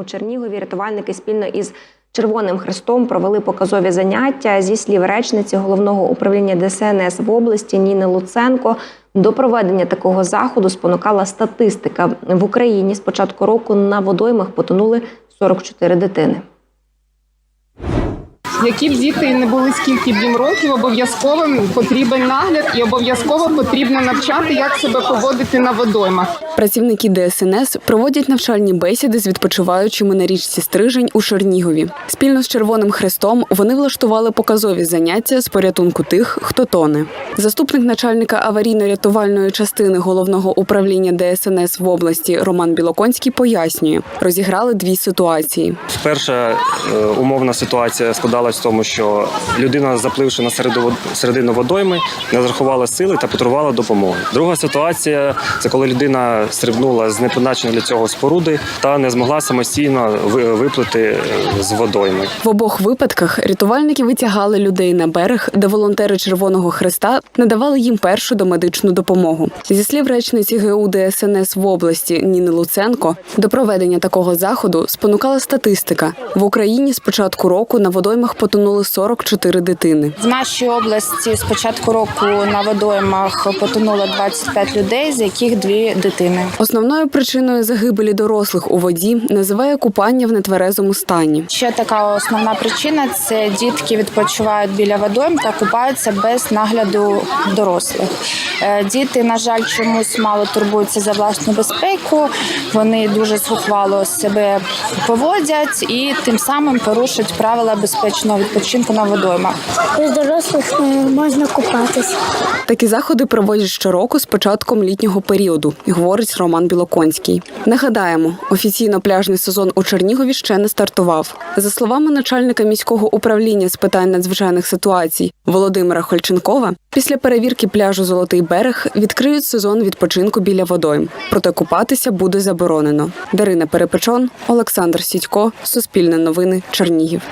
У Чернігові рятувальники спільно із Червоним Хрестом провели показові заняття зі слів речниці головного управління ДСНС в області Ніни Луценко. До проведення такого заходу спонукала статистика в Україні. З початку року на водоймах потонули 44 дитини. Які б діти не були скільки б їм років, обов'язково потрібен нагляд і обов'язково потрібно навчати, як себе поводити на водоймах. Працівники ДСНС проводять навчальні бесіди з відпочиваючими на річці Стрижень у Чернігові. Спільно з Червоним Хрестом вони влаштували показові заняття з порятунку тих, хто тоне. Заступник начальника аварійно-рятувальної частини головного управління ДСНС в області Роман Білоконський пояснює, розіграли дві ситуації. Перша е, умовна ситуація складалась в тому, що людина, запливши на середину водойми, не зарахувала сили та потребувала допомоги. Друга ситуація це коли людина стрибнула з непризначеної для цього споруди та не змогла самостійно виплити е, з водойми. В обох випадках рятувальники витягали людей на берег, де волонтери Червоного Хреста надавали їм першу домедичну допомогу. Зі слів речниці ГУ ДСНС в області Ніни Луценко, до проведення такого заходу спонукала статистика. В Україні з початку року на водоймах потонули 44 дитини. В нашій області з початку року на водоймах потонуло 25 людей, з яких дві дитини. Основною причиною загибелі дорослих у воді називає купання в нетверезому стані. Ще така основна причина це дітки відпочивають біля водойм та купаються без нагляду дорослих. Е, Діти, на жаль, чомусь мало турбуються за власну безпеку. Вони дуже зухвало себе поводять і тим самим порушують правила безпечного відпочинку на водоймах. Без дорослих можна купатись. Такі заходи проводять щороку з початком літнього періоду, говорить Роман Білоконський. Нагадаємо, офіційно пляжний сезон у Чернігові ще не стартував. За словами начальника міського управління з питань надзвичайних ситуацій Володимира Хольченкова, після перевірки пляжу Золотий берег відкриють сезон відпочинку біля водойм. Проте купатися буде заборонено. Дарина Перепечон, Олександр Сідько, Суспільне новини, Чернігів.